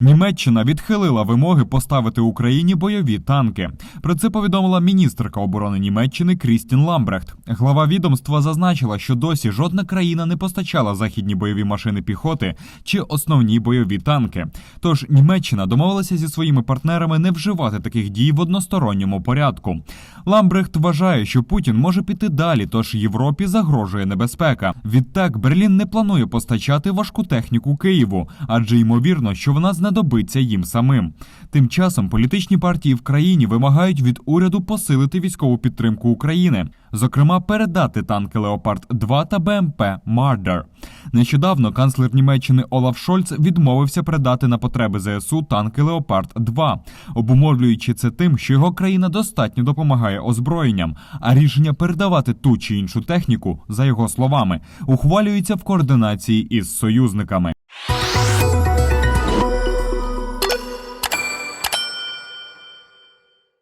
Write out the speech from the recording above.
Німеччина відхилила вимоги поставити Україні бойові танки. Про це повідомила міністерка оборони Німеччини Крістін Ламбрехт. Глава відомства зазначила, що досі жодна країна не постачала західні бойові машини піхоти чи основні бойові танки. Тож Німеччина домовилася зі своїми партнерами не вживати таких дій в односторонньому порядку. Ламбрехт вважає, що Путін може піти далі, тож Європі загрожує небезпека. Відтак Берлін не планує постачати важку техніку Києву, адже ймовірно, що вона знадобиться їм самим. Тим часом політичні партії в країні вимагають від уряду посилити військову підтримку України, зокрема передати танки Леопард 2 та БМП Мардер. Нещодавно канцлер Німеччини Олаф Шольц відмовився передати на потреби ЗСУ танки Леопард 2 обумовлюючи це тим, що його країна достатньо допомагає озброєнням, а рішення передавати ту чи іншу техніку, за його словами, ухвалюється в координації із союзниками.